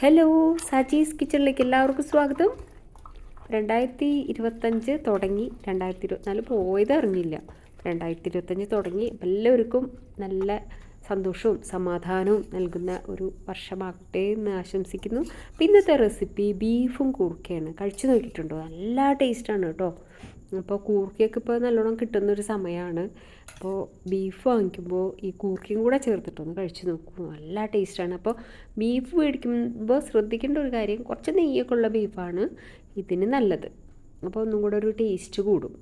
Hello Saji's കിച്ചണിലേക്ക് എല്ലാവർക്കും സ്വാഗതം. രണ്ടായിരത്തി ഇരുപത്തഞ്ച് തുടങ്ങി. രണ്ടായിരത്തി ഇരുപത്തിനാല് പോയത് അറിഞ്ഞില്ല. രണ്ടായിരത്തി ഇരുപത്തഞ്ച് തുടങ്ങി എല്ലാവർക്കും നല്ല സന്തോഷവും സമാധാനവും നൽകുന്ന ഒരു വർഷമാകട്ടെ എന്ന് ആശംസിക്കുന്നു. ഇന്നത്തെ റെസിപ്പി ബീഫും കൂർക്കയാണ്. കഴിച്ചു നോക്കിയിട്ടുണ്ടോ? നല്ല ടേസ്റ്റാണ് കേട്ടോ. അപ്പോൾ കൂർക്കയൊക്കെ ഇപ്പോൾ നല്ലോണം കിട്ടുന്നൊരു സമയമാണ് അപ്പോൾ ബീഫ് വാങ്ങിക്കുമ്പോൾ ഈ കൂർക്കയും കൂടെ ചേർത്തിട്ടൊന്ന് കഴിച്ച് നോക്കൂ. നല്ല ടേസ്റ്റാണ് അപ്പോൾ ബീഫ് മേടിക്കുമ്പോൾ ശ്രദ്ധിക്കേണ്ട ഒരു കാര്യം കുറച്ച് നെയ്യൊക്കെ ഉള്ള ബീഫാണ് ഇതിന് നല്ലത്. അപ്പോൾ ഒന്നും കൂടെ ഒരു ടേസ്റ്റ് കൂടും.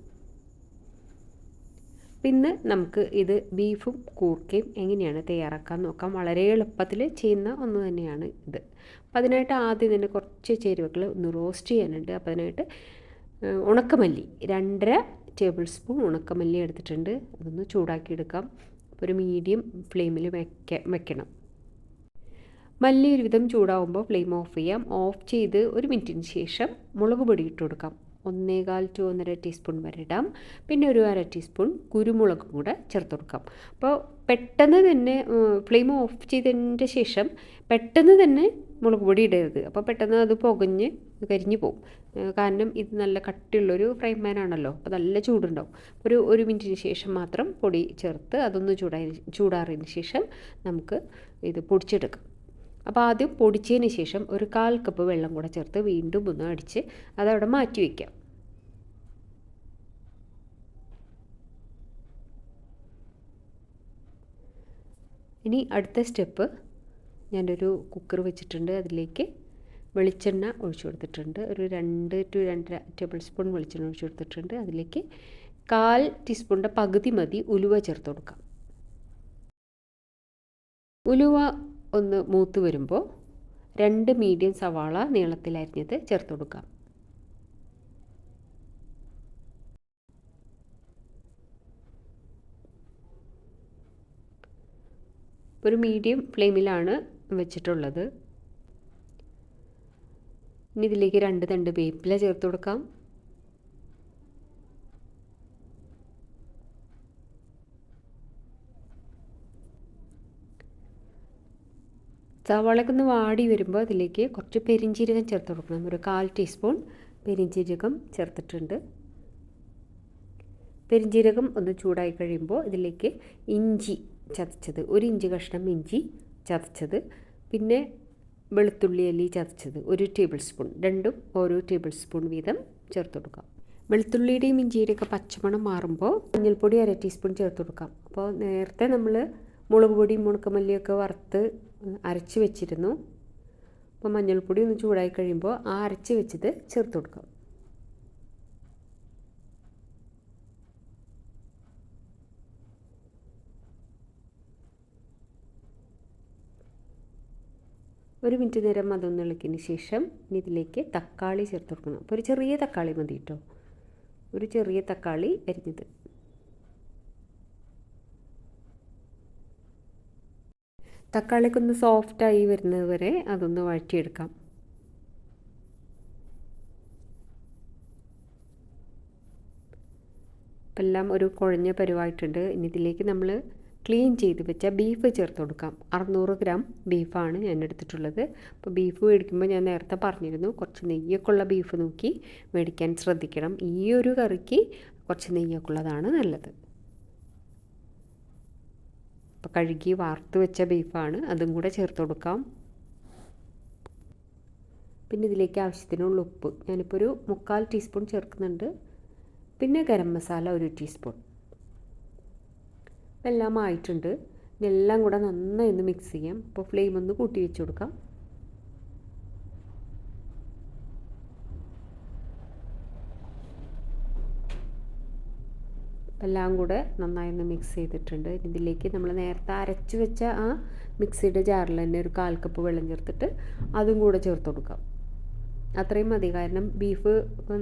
പിന്നെ നമുക്ക് ഇത് ബീഫും കൂർക്കയും എങ്ങനെയാണ് തയ്യാറാക്കാൻ നോക്കാം. വളരെ എളുപ്പത്തിൽ ചെയ്യുന്ന ഒന്ന് തന്നെയാണ് ഇത്. അപ്പോൾ അതിനായിട്ട് ആദ്യം തന്നെ കുറച്ച് ചേരുവകൾ ഒന്ന് റോസ്റ്റ് ചെയ്യാനുണ്ട്. അപ്പോൾ അതിനായിട്ട് ഉണക്കമല്ലി. രണ്ടര ടേബിൾ സ്പൂൺ ഉണക്കമല്ലി എടുത്തിട്ടുണ്ട്. അതൊന്ന് ചൂടാക്കിയെടുക്കാം. ഒരു മീഡിയം ഫ്ലെയിമിൽ വെക്ക വെക്കണം. മല്ലി ഒരുവിധം ചൂടാവുമ്പോൾ ഫ്ലെയിം ഓഫ് ചെയ്യാം. ഓഫ് ചെയ്ത് ഒരു മിനിറ്റിന് ശേഷം മുളക് പൊടി ഇട്ട് കൊടുക്കാം. ഒന്നേകാൽ ടു ഒന്നര ടീസ്പൂൺ വരെ ഇടാം. പിന്നെ ഒരു അര ടീസ്പൂൺ കുരുമുളകും കൂടെ ചേർത്ത് കൊടുക്കാം. അപ്പോൾ പെട്ടെന്ന് തന്നെ ഫ്ലെയിം ഓഫ് ചെയ്തതിന്റെ ശേഷം പെട്ടെന്ന് തന്നെ മുളക് പൊടി ഇടരുത്. അപ്പോൾ പെട്ടെന്ന് അത് പുകഞ്ഞ് കരിഞ്ഞു പോകും കാരണം ഇത് നല്ല കട്ടിയുള്ളൊരു ഫ്രൈ പാനാണല്ലോ അപ്പോൾ നല്ല ചൂടുണ്ടാവും. ഒരു ഒരു മിനിറ്റിന് ശേഷം മാത്രം പൊടി ചേർത്ത് അതൊന്ന് ചൂടായി ചൂടാറിയതിന് ശേഷം നമുക്ക് ഇത് പൊടിച്ചെടുക്കാം. അപ്പോൾ ആദ്യം പൊടിച്ചതിന് ശേഷം ഒരു കാൽ കപ്പ് വെള്ളം കൂടെ ചേർത്ത് വീണ്ടും ഒന്ന് അടിച്ച് അതവിടെ മാറ്റി വയ്ക്കാം ഇനി അടുത്ത സ്റ്റെപ്പ് ഞാനൊരു കുക്കർ വെച്ചിട്ടുണ്ട്. അതിലേക്ക് വെളിച്ചെണ്ണ ഒഴിച്ചു കൊടുത്തിട്ടുണ്ട്. ഒരു രണ്ട് ടു രണ്ടര ടേബിൾ സ്പൂൺ വെളിച്ചെണ്ണ ഒഴിച്ചു കൊടുത്തിട്ടുണ്ട്. അതിലേക്ക് കാൽ ടീസ്പൂണിന്റെ പകുതി മതി ഉലുവ ചേർത്ത് കൊടുക്കാം. ഉലുവ ഒന്ന് മൂത്ത് വരുമ്പോൾ രണ്ട് മീഡിയം സവാള നീളത്തിലരിഞ്ഞത് ചേർത്ത് കൊടുക്കാം. ഒരു മീഡിയം ഫ്ലെയിമിലാണ് വെച്ചിട്ടുള്ളത്. ഇനി ഇതിലേക്ക് രണ്ട് തണ്ട് വേപ്പില ചേർത്ത് കൊടുക്കാം. സവാളയൊക്കെ ഒന്ന് വാടി വരുമ്പോൾ അതിലേക്ക് കുറച്ച് പെരിഞ്ചീരകം ചേർത്ത് കൊടുക്കണം. ഒരു കാൽ ടീസ്പൂൺ പെരിഞ്ചീരകം ചേർത്തിട്ടുണ്ട്. പെരിഞ്ചീരകം ഒന്ന് ചൂടായി കഴിയുമ്പോൾ ഇതിലേക്ക് ഇഞ്ചി ചതച്ചത്. ഒരു ഇഞ്ച് കഷ്ണം ഇഞ്ചി ചതച്ചത്. പിന്നെ വെളുത്തുള്ളി അല്ലി ചതച്ചത്. ഒരു ടേബിൾ സ്പൂൺ. രണ്ടും ഓരോ ടേബിൾ സ്പൂൺ വീതം ചേർത്ത് കൊടുക്കാം. വെളുത്തുള്ളിയുടെയും ഇഞ്ചിയുടെയൊക്കെ പച്ചമണം മാറുമ്പോൾ മഞ്ഞൾപ്പൊടി അര ടീസ്പൂൺ ചേർത്ത് കൊടുക്കാം. അപ്പോൾ നേരത്തെ നമ്മൾ മുളക് പൊടിയും മുണക്കമല്ലിയൊക്കെ വറുത്ത് അരച്ച് വെച്ചിരുന്നു. അപ്പോൾ മഞ്ഞൾപ്പൊടി ഒന്ന് ചൂടായി കഴിയുമ്പോൾ ആ അരച്ച് വെച്ചത് ചേർത്ത് കൊടുക്കാം. ഒരു മിനിറ്റ് നേരം അതൊന്ന് ഇളക്കിയതിന് ശേഷം ഇനി ഇതിലേക്ക് തക്കാളി ചേർത്ത് കൊടുക്കണം. അപ്പോൾ ഒരു ചെറിയ തക്കാളി മതി കേട്ടോ. ഒരു ചെറിയ തക്കാളി അരിഞ്ഞത്. തക്കാളിക്ക് ഒന്ന് സോഫ്റ്റായി വരുന്നത് വരെ അതൊന്ന് വഴറ്റിയെടുക്കാം. ഇപ്പം എല്ലാം ഒരു കുഴഞ്ഞ പരുവായിട്ടുണ്ട്. ഇനി ഇതിലേക്ക് നമ്മൾ ക്ലീൻ ചെയ്ത് വെച്ച ബീഫ് ചേർത്ത് കൊടുക്കാം. അറുന്നൂറ് ഗ്രാം ബീഫാണ് ഞാൻ എടുത്തിട്ടുള്ളത്. അപ്പോൾ ബീഫ് മേടിക്കുമ്പോൾ ഞാൻ നേരത്തെ പറഞ്ഞിരുന്നു കുറച്ച് നെയ്യൊക്കെ ഉള്ള ബീഫ് നോക്കി മേടിക്കാൻ ശ്രദ്ധിക്കണം. ഈ ഒരു കറിക്ക് കുറച്ച് നെയ്യൊക്കെ ഉള്ളതാണ് നല്ലത്. അപ്പോൾ കഴുകി വാർത്ത് വെച്ച ബീഫാണ് അതും കൂടെ ചേർത്ത് കൊടുക്കാം. പിന്നെ ഇതിലേക്ക് ആവശ്യത്തിനുള്ള ഉപ്പ്. ഞാനിപ്പോൾ ഒരു മുക്കാൽ ടീസ്പൂൺ ചേർക്കുന്നുണ്ട്. പിന്നെ ഗരം മസാല ഒരു ടീസ്പൂൺ എല്ലാം ആയിട്ടുണ്ട് എല്ലാം കൂടെ നന്നായി ഒന്ന് മിക്സ് ചെയ്യാം. അപ്പോൾ ഫ്ലെയിം ഒന്ന് കൂട്ടി വെച്ച് കൊടുക്കാം. എല്ലാം കൂടെ നന്നായി ഒന്ന് മിക്സ് ചെയ്തിട്ടുണ്ട്. ഇതിലേക്ക് നമ്മൾ നേരത്തെ അരച്ചു വെച്ച ആ മിക്സിയുടെ ജാറിൽ തന്നെ ഒരു കാൽ കപ്പ് വെള്ളം ചേർത്തിട്ട് അതും കൂടെ ചേർത്ത് കൊടുക്കാം. അത്രയും മതി. കാരണം ബീഫ്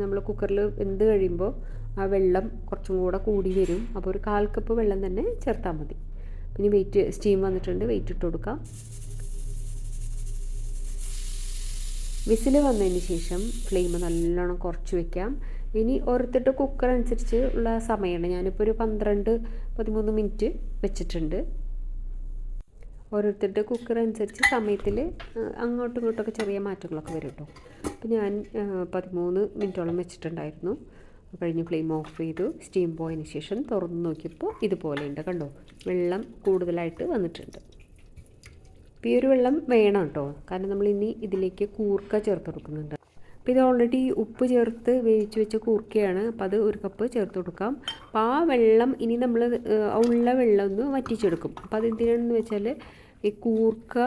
നമ്മൾ കുക്കറിൽ വെന്ത് കഴിയുമ്പോൾ ആ വെള്ളം കുറച്ചും കൂടെ കൂടി വരും. അപ്പോൾ ഒരു കാൽ കപ്പ് വെള്ളം തന്നെ ചേർത്താൽ മതി. പിന്നെ വെയിറ്റ് സ്റ്റീം വന്നിട്ടുണ്ട്. വെയിറ്റ് ഇട്ട് കൊടുക്കാം. വിസിൽ വന്നതിന് ശേഷം ഫ്ലെയിം നല്ലോണം കുറച്ച് വെക്കാം. ഇനി ഓരോരുത്തരുടെ കുക്കർ അനുസരിച്ച് ഉള്ള സമയമാണ്. ഞാനിപ്പോൾ ഒരു പന്ത്രണ്ട് പതിമൂന്ന് മിനിറ്റ് വെച്ചിട്ടുണ്ട്. ഓരോരുത്തരുടെ കുക്കർ അനുസരിച്ച് സമയത്തിൽ അങ്ങോട്ടും ഇങ്ങോട്ടൊക്കെ ചെറിയ മാറ്റങ്ങളൊക്കെ വരും കേട്ടോ അപ്പോൾ ഞാൻ പതിമൂന്ന് മിനിറ്റോളം വെച്ചിട്ടുണ്ടായിരുന്നു. കഴിഞ്ഞ് ഫ്ലെയിം ഓഫ് ചെയ്തു. സ്റ്റീം പോയതിന് ശേഷം തുറന്ന് നോക്കിയപ്പോൾ ഇതുപോലെയുണ്ട് കണ്ടോ? വെള്ളം കൂടുതലായിട്ട് വന്നിട്ടുണ്ട്. അപ്പോൾ ഈ ഒരു വെള്ളം വേണം കേട്ടോ കാരണം നമ്മൾ ഇനി ഇതിലേക്ക് കൂർക്ക ചേർത്ത് കൊടുക്കുന്നുണ്ട്. അപ്പോൾ ഇത് ഓൾറെഡി ഉപ്പ് ചേർത്ത് വേവിച്ച് വെച്ച കൂർക്കയാണ്. അപ്പോൾ അത് ഒരു കപ്പ് ചേർത്ത് കൊടുക്കാം. അപ്പോൾ ആ വെള്ളം ഇനി നമ്മൾ ഉള്ള വെള്ളം ഒന്ന് വറ്റിച്ചെടുക്കും. അപ്പോൾ അതെന്തിനാണെന്ന് വെച്ചാൽ ഈ കൂർക്ക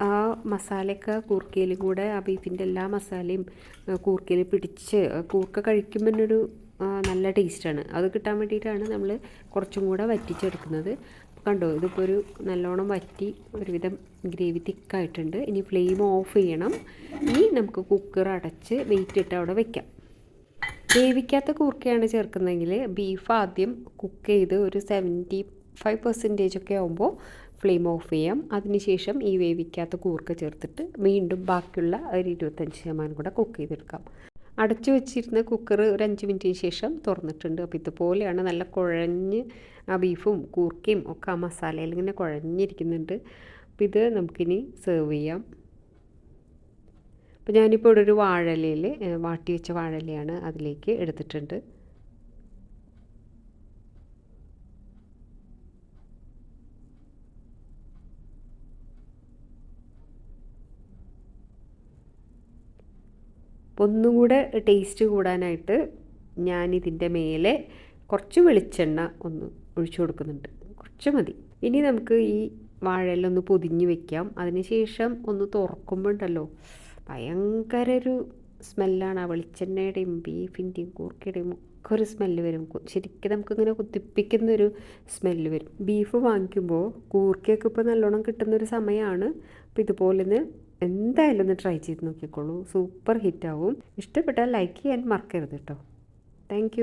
ആ മസാലയൊക്കെ കൂർക്കയിലും കൂടെ ആ ബീഫിന്റെ എല്ലാ മസാലയും കൂർക്കയിൽ പിടിച്ച് കൂർക്ക കഴിക്കുമ്പോൾ തന്നെ ഒരു നല്ല ടേസ്റ്റാണ്. അത് കിട്ടാൻ വേണ്ടിയിട്ടാണ് നമ്മൾ കുറച്ചും കൂടെ വറ്റിച്ചെടുക്കുന്നത്. കണ്ടോ ഇതിപ്പോൾ ഒരു നല്ലോണം വറ്റി ഒരുവിധം ഗ്രേവി തിക്കായിട്ടുണ്ട്. ഇനി ഫ്ലെയിം ഓഫ് ചെയ്യണം. ഇനി നമുക്ക് കുക്കർ അടച്ച് വെയിറ്റ് ഇട്ട് അവിടെ വയ്ക്കാം വേവിക്കാത്ത കൂർക്കയാണ് ചേർക്കുന്നതെങ്കിൽ ബീഫ് ആദ്യം കുക്ക് ചെയ്ത് ഒരു സെവന്റി ഫൈവ് പെർസെന്റേജ് ഒക്കെ ആകുമ്പോൾ ഫ്ലെയിം ഓഫ് ചെയ്യാം. അതിനുശേഷം ഈ വേവിക്കാത്ത കൂർക്ക ചേർത്തിട്ട് വീണ്ടും ബാക്കിയുള്ള ഒരു ഇരുപത്തഞ്ച് ശതമാനം കൂടെ കുക്ക് ചെയ്തെടുക്കാം. അടച്ചു വെച്ചിരുന്ന കുക്കർ ഒരു അഞ്ച് മിനിറ്റിന് ശേഷം തുറന്നിട്ടുണ്ട്. അപ്പോൾ ഇതുപോലെയാണ് നല്ല കുഴഞ്ഞ് ആ ബീഫും കൂർക്കയും ഒക്കെ ആ മസാലയിൽ ഇങ്ങനെ കുഴഞ്ഞിരിക്കുന്നുണ്ട്. അപ്പോൾ ഇത് നമുക്കിനി സെർവ് ചെയ്യാം. അപ്പോൾ ഞാനിപ്പോൾ ഇവിടെ ഒരു വാഴലയിൽ വാട്ടി വെച്ച വാഴലയാണ് അതിലേക്ക് എടുത്തിട്ടുണ്ട്. ഒന്നുകൂടെ ടേസ്റ്റ് കൂടാനായിട്ട് ഞാൻ ഇതിന്റെ മേലെ കുറച്ച് വെളിച്ചെണ്ണ ഒന്ന് ഒഴിച്ചു കൊടുക്കുന്നുണ്ട്. കുറച്ച് മതി. ഇനി നമുക്ക് ഈ വാഴയിലൊന്ന് പൊതിഞ്ഞ് വെക്കാം. അതിനുശേഷം ഒന്ന് തുറക്കുമ്പോണ്ടല്ലോ ഭയങ്കര ഒരു സ്മെല്ലാണ്. ആ വെളിച്ചെണ്ണയുടെയും ബീഫിന്റെയും കൂർക്കയുടെയും ഒക്കെ ഒരു സ്മെല്ല് വരും. ശരിക്കും നമുക്കിങ്ങനെ കുത്തിപ്പിക്കുന്നൊരു സ്മെല്ല് വരും. ബീഫ് വാങ്ങിക്കുമ്പോൾ കൂർക്കയൊക്കെ ഇപ്പോൾ നല്ലോണം കിട്ടുന്നൊരു സമയമാണ്. അപ്പോൾ ഇതുപോലെ ഒന്ന് എന്തായാലും ഒന്ന് ട്രൈ ചെയ്ത് നോക്കിക്കോളൂ. സൂപ്പർ ഹിറ്റാവും ഇഷ്ടപ്പെട്ടാൽ ലൈക്ക് ചെയ്യാൻ മറക്കരുത് കേട്ടോ താങ്ക്